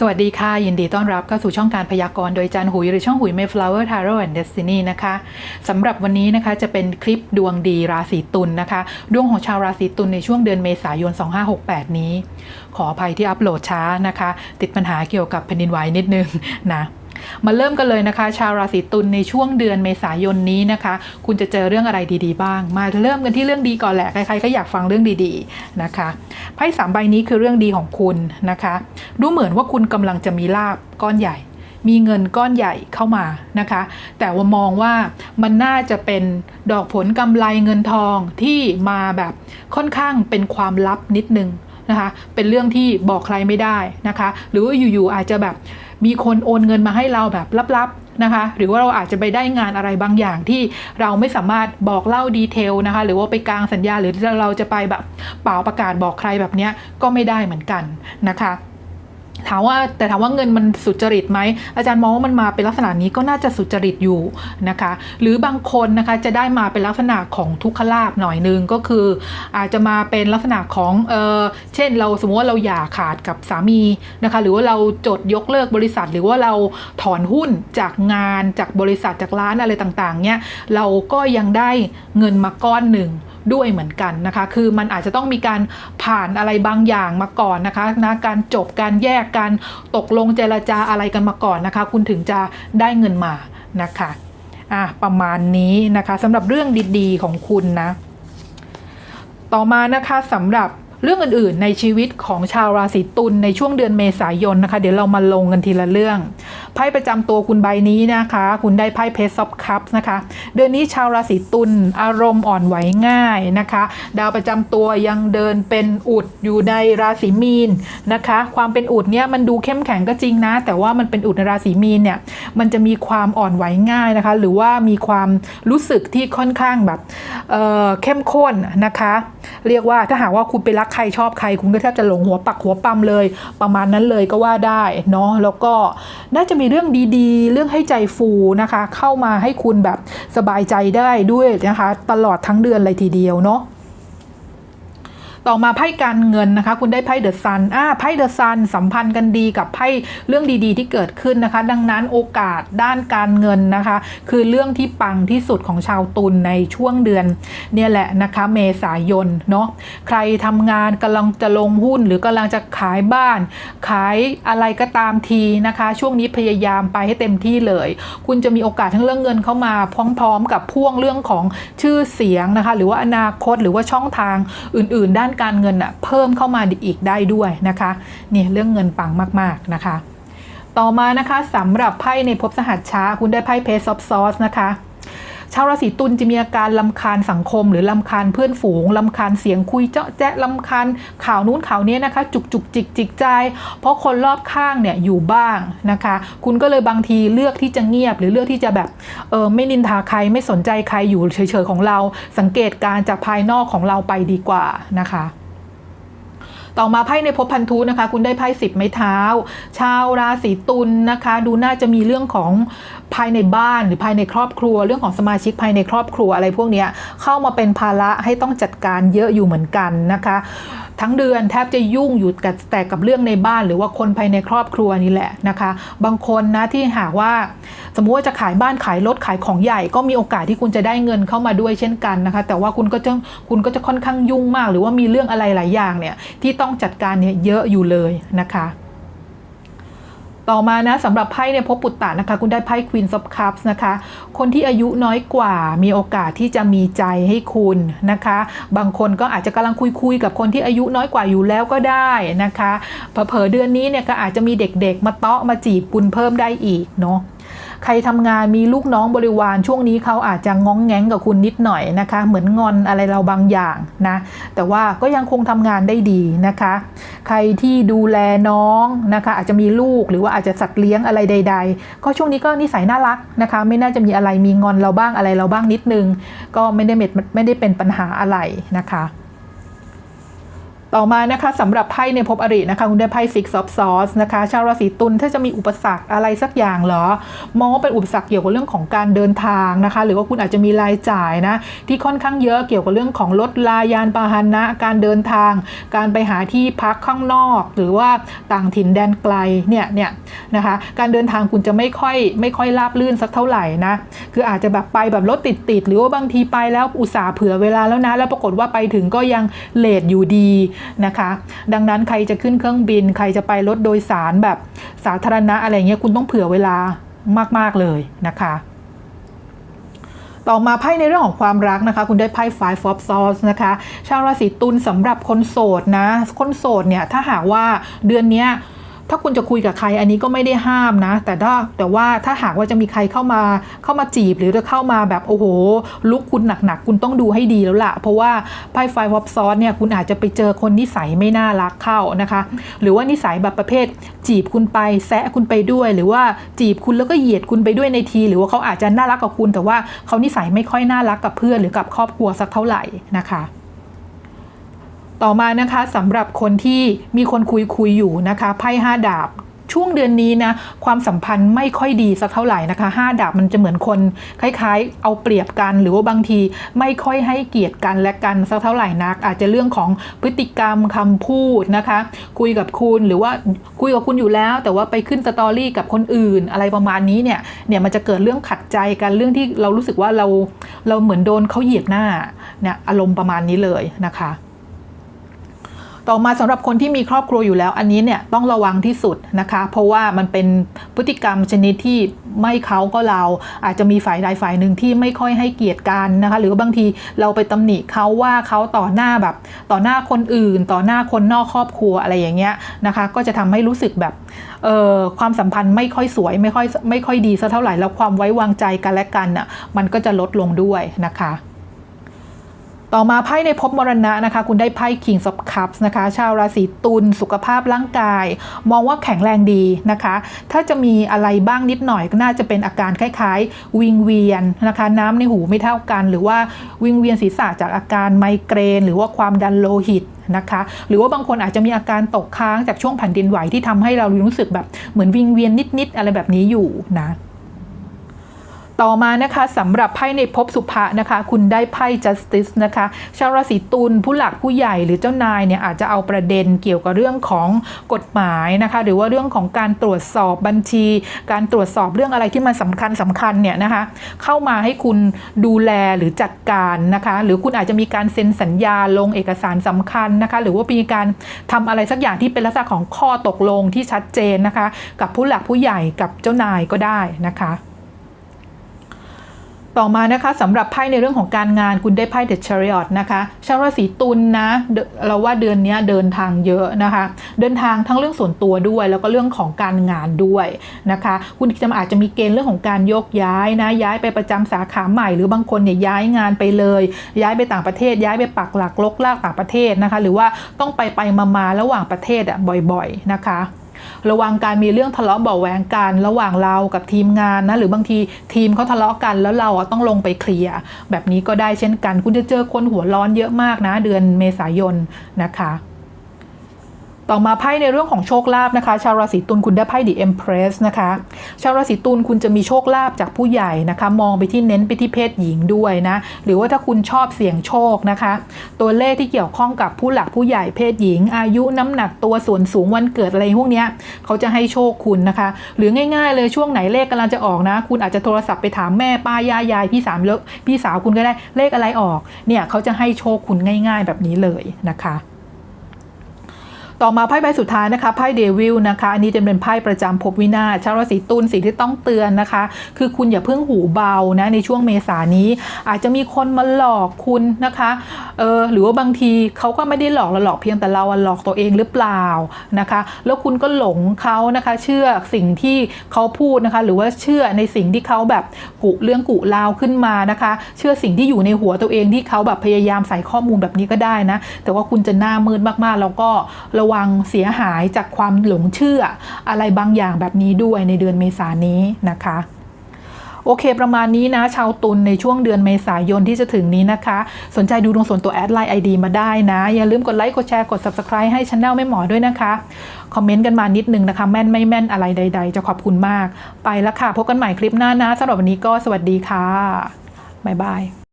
สวัสดีค่ะ ยินดีต้อนรับเข้าสู่ช่องการพยากรณ์โดยจันหุยหรือช่องหุย Mayflower Tarot and Destiny นะคะสำหรับวันนี้นะคะจะเป็นคลิปดวงดีราศีตุลนนะคะ ดวงของชาวราศีตุลในช่วงเดือนเมษายน 2568 นี้ ขออภัยที่อัปโหลดช้านะคะ ติดปัญหาเกี่ยวกับแผ่นดินไหวนิดนึงนะ มาเริ่มกันเลยนะคะ ชาวราศีตุลในช่วงเดือนเมษายนนี้นะคะ คุณจะเจอเรื่องอะไรดีๆบ้าง มาเริ่มกันที่เรื่องดีก่อนแหละ ใครๆก็อยากฟังเรื่องดีๆนะคะไพ่สามใบนี้คือเรื่องดีของคุณนะคะดูเหมือนว่าคุณกำลังจะมีลาบก้อนใหญ่มีเงินก้อนใหญ่เข้ามานะคะ แต่ว่ามองว่ามันน่าจะเป็นดอกผลกำไรเงินทองที่มาแบบค่อนข้างเป็นความลับนิดนึงนะคะ เป็นเรื่องที่บอกใครไม่ได้นะคะ หรือว่าอยู่ๆอาจจะแบบ มีคนโอนเงินมาให้เราแบบลับๆนะคะ หรือว่าเราอาจจะไปได้งานอะไรบางอย่างที่เราไม่สามารถบอกเล่าดีเทลนะคะ หรือว่าไปกลางสัญญาหรือเราจะไปแบบเป่าประกาศบอกใครแบบเนี้ยก็ไม่ได้เหมือนกันนะคะ ถามว่าแต่ถามว่าเงินมันสุจริตไหมอาจารย์มองว่ามันมาเป็นลักษณะนี้ก็น่าจะสุจริตอยู่นะคะ หรือบางคนนะคะจะได้มาเป็นลักษณะของทุกขลาบหน่อยนึงก็คือ อาจจะมาเป็นลักษณะของเออเช่น เราสมมติว่าเราหย่าขาดกับสามีนะคะ หรือว่าเราจดยกเลิกบริษัท หรือว่าเราถอนหุ้นจากงานจากบริษัทจากร้านอะไรต่างๆเนี่ยเราก็ยังได้เงินมาก้อนหนึ่ง ด้วยเหมือนกันนะคะ คือมันอาจจะต้องมีการผ่านอะไรบางอย่างมาก่อนนะคะนะการจบการแยกการตกลงเจรจาอะไรกันมาก่อนนะคะ คุณถึงจะได้เงินมานะคะอะประมาณนี้นะคะสำหรับเรื่องดีๆของคุณนะ ต่อมานะคะสำหรับ เรื่องอื่นๆ ในชีวิตของชาวราศีตุลในช่วงเดือนเมษายนนะคะ เดี๋ยวเรามาลงกันทีละเรื่องไพ่ประจำตัวคุณใบนี้นะคะ คุณได้ไพ่เพสซอฟคัพนะคะ เดือนนี้ชาวราศีตุลอารมณ์อ่อนไหวง่ายนะคะ ดาวประจำตัวยังเดินเป็นอุดอยู่ในราศีมีนนะคะ ความเป็นอุดเนี่ยมันดูเข้มแข็งก็จริงนะ แต่ว่ามันเป็นอุดในราศีมีนเนี่ยมันจะมีความอ่อนไหวง่ายนะคะ หรือว่ามีความรู้สึกที่ค่อนข้างแบบเอ่อเข้มข้นนะคะ เรียกว่าถ้าหากว่าคุณไปรักใครชอบใครคุณก็แทบจะหลงหัวปักหัวปั๊มเลย ประมาณนั้นเลยก็ว่าได้เนาะแล้วก็น่าจะมีเรื่องดีๆ เรื่องให้ใจฟูนะคะ เข้ามาให้คุณแบบสบายใจได้ด้วยนะคะ ตลอดทั้งเดือนเลยทีเดียวเนาะ ต่อมาไพ่การเงินนะคะ คุณได้ไพ่เดอะซันอ่าไพ่เดอะซันสัมพันธ์กันดีกับไพ่เรื่องดีๆ ที่เกิดขึ้นนะคะ ดังนั้นโอกาสด้านการเงินนะคะ คือเรื่องที่ปังที่สุดของชาวตุลในช่วงเดือน เนี่ยแหละนะคะ เมษายนเนาะใครทำงานกำลังจะลงหุ้นหรือกำลังจะขายบ้าน ขายอะไรก็ตามทีนะคะ ช่วงนี้พยายามไปให้เต็มที่เลย คุณจะมีโอกาสทั้งเรื่องเงินเข้ามาพร้อม ๆ กับพ่วงเรื่องของชื่อเสียงนะคะ หรือว่าอนาคตหรือว่าช่องทางอื่น ๆ ด้านการเงินอะเพิ่มเข้ามาอีกได้ด้วยนะคะเนี่ยเรื่องเงินปังมากๆนะคะ ต่อมานะคะสำหรับไพ่ในภพสหัสช้าคุณได้ไพ่เพสซอฟซอสนะคะ ชาวราศีตุลจะมีอาการลำคาญสังคม หรือลำคาญเพื่อนฝูงลำคาญเสียงคุยเจาะแจ๊ะลำคาญข่าวนู้นข่าวนี้นะคะ จุกจุกจิกจิกใจ เพราะคนรอบข้างเนี่ยอยู่บ้างนะคะ คุณก็เลยบางทีเลือกที่จะเงียบ หรือเลือกที่จะแบบเออไม่นินทาใครไม่สนใจใครอยู่เฉยๆของเรา สังเกตการจากภายนอกของเราไปดีกว่านะคะ ต่อมาไพ่ในภพพันธุนะคะ คุณได้ไพ่สิบไม้เท้า ชาวราศีตุลนะคะ ดูน่าจะมีเรื่องของภายในบ้านหรือภายในครอบครัว เรื่องของสมาชิกภายในครอบครัวอะไรพวกนี้เข้ามาเป็นภาระให้ต้องจัดการเยอะอยู่เหมือนกันนะคะ ทั้งเดือนแทบจะยุ่งอยู่กับแต่กับเรื่องในบ้าน หรือว่าคนภายในครอบครัวนี่แหละนะคะ บางคนนะที่หากว่า สมมุติว่าจะขายบ้านขายรถขายของใหญ่ ก็มีโอกาสที่คุณจะได้เงินเข้ามาด้วยเช่นกันนะคะ แต่ว่าคุณก็จะคุณก็จะค่อนข้างยุ่งมาก หรือว่ามีเรื่องอะไรหลายอย่างเนี่ยที่ต้ององจัดการเนี่ยเยอะอยู่เลยนะคะ ต่อมานะสำหรับไพ่เนี่ยพบปุตตะนะคะ คุณได้ไพ่ Queen of Cups นะคะ คนที่อายุน้อยกว่ามีโอกาสที่จะมีใจให้คุณนะคะ บางคนก็อาจจะกำลังคุยคุยๆกับคนที่อายุน้อยกว่าอยู่แล้วก็ได้นะคะเผลอเดือนนี้เนี่ยก็อาจจะมีเด็กๆ มาเตาะมาจีบคุณเพิ่มได้อีกเนาะ ใครทำงานมีลูกน้องบริวารช่วงนี้เขาอาจจะง้องแง้งกับคุณนิดหน่อยนะคะ เหมือนงอนอะไรเราบางอย่างนะแต่ว่าก็ยังคงทำงานได้ดีนะคะ ใครที่ดูแลน้องนะคะ อาจจะมีลูกหรือว่าอาจจะสัตว์เลี้ยงอะไรใด ๆ ก็ช่วงนี้ก็นิสัยน่ารักนะคะ ไม่น่าจะมีอะไรมีงอนเราบ้างอะไรเราบ้างนิดนึง ก็ไม่ได้เม็ดไม่ได้เป็นปัญหาอะไรนะคะ ต่อมานะคะสำหรับไพ่ในภพอรินะคะ คุณได้ไพ่ Six of Swords นะคะ ชาวราศีตุลถ้าจะมีอุปสรรคอะไรสักอย่างเหรอ มองว่าเป็นอุปสรรคเกี่ยวกับเรื่องของการเดินทางนะคะ หรือว่าคุณอาจจะมีรายจ่ายนะ ที่ค่อนข้างเยอะเกี่ยวกับเรื่องของรถลายานพาหนะ การเดินทาง การไปหาที่พักข้างนอก หรือว่าต่างถิ่นแดนไกลเนี่ยเนี่ยนะคะ การเดินทางคุณจะไม่ค่อยไม่ค่อยราบลื่นสักเท่าไหร่นะ คืออาจจะแบบไปแบบรถติดติดหรือว่าบางทีไปแล้วอุตส่าห์เผื่อเวลาแล้วนะ แล้วปรากฏว่าไปถึงก็ยังเลทอยู่ดีนะคะ ดังนั้นใครจะขึ้นเครื่องบิน ใครจะไปรถโดยสารแบบสาธารณะอะไรเงี้ยคุณต้องเผื่อเวลามาก ๆ เลยนะคะ ต่อมาไพ่ในเรื่องของความรักนะคะ คุณได้ไพ่ Five of Swords นะคะ ชาวราศีตุลสำหรับคนโสดนะ คนโสดเนี่ยถ้าหากว่าเดือนนี้ ถ้าคุณจะคุยกับใครอันนี้ก็ไม่ได้ห้ามนะ แต่ถ้าแต่ว่าถ้าหากว่าจะมีใครเข้ามาเข้ามาจีบ หรือจะเข้ามาแบบโอ้โห ลุกคุณหนักๆ คุณต้องดูให้ดีแล้วล่ะ เพราะว่าไพ่ไฟวอปซอสเนี่ยคุณอาจจะไปเจอคนนิสัยไม่น่ารักเข้านะคะ หรือว่านิสัยแบบประเภท จีบคุณไปแซะคุณไปด้วย หรือว่าจีบคุณแล้วก็เหยียดคุณไปด้วยในที หรือว่าเขาอาจจะน่ารักกับคุณ แต่ว่าเขานิสัยไม่ค่อยน่ารักกับเพื่อนหรือกับครอบครัวสักเท่าไหร่นะคะ ต่อมานะคะสำหรับคนที่มีคนคุยคุยอยู่นะคะไพ่ห้าดาบช่วงเดือนนี้นะความสัมพันธ์ไม่ค่อยดีสักเท่าไหร่นะคะห้าดาบมันจะเหมือนคนคล้ายๆ เอาเปรียบกัน หรือว่าบางทีไม่ค่อยให้เกียรติกันและกันสักเท่าไหร่นัก อาจจะเรื่องของพฤติกรรมคำพูดนะคะ คุยกับคุณหรือว่าคุยกับคุณอยู่แล้ว แต่ว่าไปขึ้นสตอรี่กับคนอื่น อะไรประมาณนี้เนี่ยเนี่ยมันจะเกิดเรื่องขัดใจกันเรื่องที่เรารู้สึกว่าเราเราเหมือนโดนเขาเหยียบหน้าเนี่ยอารมณ์ประมาณนี้เลยนะคะ ต่อมาสำหรับคนที่มีครอบครัวอยู่แล้ว อันนี้เนี่ยต้องระวังที่สุดนะคะ เพราะว่ามันเป็นพฤติกรรมชนิดที่ไม่เขาก็เราอาจจะมีฝ่ายใดฝ่ายหนึ่งที่ไม่ค่อยให้เกียรติกันนะคะ หรือว่าบางทีเราไปตำหนิเขาว่าเขาต่อหน้าแบบ ต่อหน้าคนอื่น ต่อหน้าคนนอกครอบครัวอะไรอย่างเงี้ยนะคะ ก็จะทำให้รู้สึกแบบเออความสัมพันธ์ไม่ค่อยสวยไม่ค่อยไม่ค่อยดีสักเท่าไหร่แล้วความไว้วางใจกันและกันน่ะมันก็จะลดลงด้วยนะคะ ต่อมาไพ่ในภพมรณะนะคะ คุณได้ไพ่ King of Cups นะคะ ชาวราศีตุลสุขภาพร่างกาย มองว่าแข็งแรงดีนะคะ ถ้าจะมีอะไรบ้างนิดหน่อยก็น่าจะเป็นอาการคล้ายๆ วิงเวียนนะคะ น้ำในหูไม่เท่ากัน หรือว่าวิงเวียนศีรษะจากอาการไมเกรน หรือว่าความดันโลหิตนะคะหรือว่าบางคนอาจจะมีอาการตกค้างจากช่วงแผ่นดินไหวที่ทำให้เรารู้สึกแบบเหมือนวิงเวียนนิดๆอะไรแบบนี้อยู่นะ ต่อมานะคะสำหรับไพ่ในภพสุภะนะคะ คุณได้ไพ่ justice นะคะ ชาวราศีตุลผู้หลักผู้ใหญ่หรือเจ้านายเนี่ยอาจจะเอาประเด็นเกี่ยวกับเรื่องของกฎหมายนะคะ หรือว่าเรื่องของการตรวจสอบบัญชี การตรวจสอบเรื่องอะไรที่มันสำคัญสำคัญเนี่ยนะคะ เข้ามาให้คุณดูแลหรือจัดการนะคะ หรือคุณอาจจะมีการเซ็นสัญญาลงเอกสารสำคัญนะคะ หรือว่ามีการทำอะไรสักอย่างที่เป็นลักษณะของข้อตกลงที่ชัดเจนนะคะ กับผู้หลักผู้ใหญ่กับเจ้านายก็ได้นะคะ ต่อมานะคะสำหรับไพ่ในเรื่องของการงานคุณได้ไพ่ The Chariot นะคะชาวราศีตุลนะเราว่าเดือนนี้เดินทางเยอะนะคะ เดินทางทั้งเรื่องส่วนตัวด้วย แล้วก็เรื่องของการงานด้วยนะคะ คุณจะอาจจะมีเกณฑ์เรื่องของการยกย้ายนะย้ายไปประจำสาขาใหม่ หรือบางคนเนี่ยย้ายงานไปเลย ย้ายไปต่างประเทศ ย้ายไปปักหลักลกลากต่างประเทศนะคะ หรือว่าต้องไปไปมามาระหว่างประเทศอะบ่อย ๆนะคะ ระวังการมีเรื่องทะเลาะเบาแหวงกันระหว่างเรากับทีมงานนะหรือบางทีทีมเขาทะเลาะกันแล้วเราต้องลงไปเคลียร์แบบนี้ก็ได้เช่นกัน คุณจะเจอคนหัวร้อนเยอะมากนะเดือนเมษายนนะคะ ต่อมาไพ่ในเรื่องของโชคลาภนะคะ ชาวราศีตุลคุณได้ไพ่ The Empress นะคะ ชาวราศีตุลคุณจะมีโชคลาภจากผู้ใหญ่นะคะ มองไปที่เน้นไปที่เพศหญิงด้วยนะ หรือว่าถ้าคุณชอบเสี่ยงโชคนะคะ ตัวเลขที่เกี่ยวข้องกับผู้หลักผู้ใหญ่เพศหญิง อายุน้ำหนักตัวส่วนสูงวันเกิดอะไรพวกเนี้ยเขาจะให้โชคคุณนะคะ หรือง่าย ๆ เลยช่วงไหนเลขกำลังจะออกนะ คุณอาจจะโทรศัพท์ไปถามแม่ป้ายายยายพี่สามเลพี่สาวคุณก็ได้เลขอะไรออกเนี่ยเขาจะให้โชคคุณง่าย ๆ แบบนี้เลยนะคะ ต่อมาไพ่ใบสุดท้ายนะคะไพ่เดวิลนะคะอันนี้จะเป็นไพ่ประจำภพวินาศชาวราศีตุลสิ่งที่ต้องเตือนนะคะ คือคุณอย่าเพิ่งหูเบานะในช่วงเมษานี้ อาจจะมีคนมาหลอกคุณนะคะเออหรือว่าบางทีเขาก็ไม่ได้หลอกเราหลอกเพียงแต่เราหลอกตัวเองหรือเปล่านะคะ แล้วคุณก็หลงเขานะคะ เชื่อสิ่งที่เขาพูดนะคะ หรือว่าเชื่อในสิ่งที่เขาแบบกุเรื่องกุลาวขึ้นมานะคะ เชื่อสิ่งที่อยู่ในหัวตัวเองที่เขาแบบพยายามใส่ข้อมูลแบบนี้ก็ได้นะแต่ว่าคุณจะหน้ามืดมากๆ แล้วก็ระวังเสียหายจากความหลงเชื่ออะไรบางอย่างแบบนี้ด้วยในเดือนเมษายนนี้นะคะโอเค ประมาณนี้นะ ชาวตุลในช่วงเดือนเมษายนที่จะถึงนี้นะคะ สนใจดูดวงส่วนตัวแอดไลน์ไอดีมาได้นะ อย่าลืมกดไลค์ กดแชร์ กด subscribe ให้ช anel แม่หมอด้วยนะคะ คอมเมนต์กันมานิดนึงนะคะ แม่นไม่แม่นอะไรใด ๆ จะขอบคุณมาก ไปแล้วค่ะ พบกันใหม่คลิปหน้านะสำหรับวันนี้ก็สวัสดีค่ะ บ๊ายบาย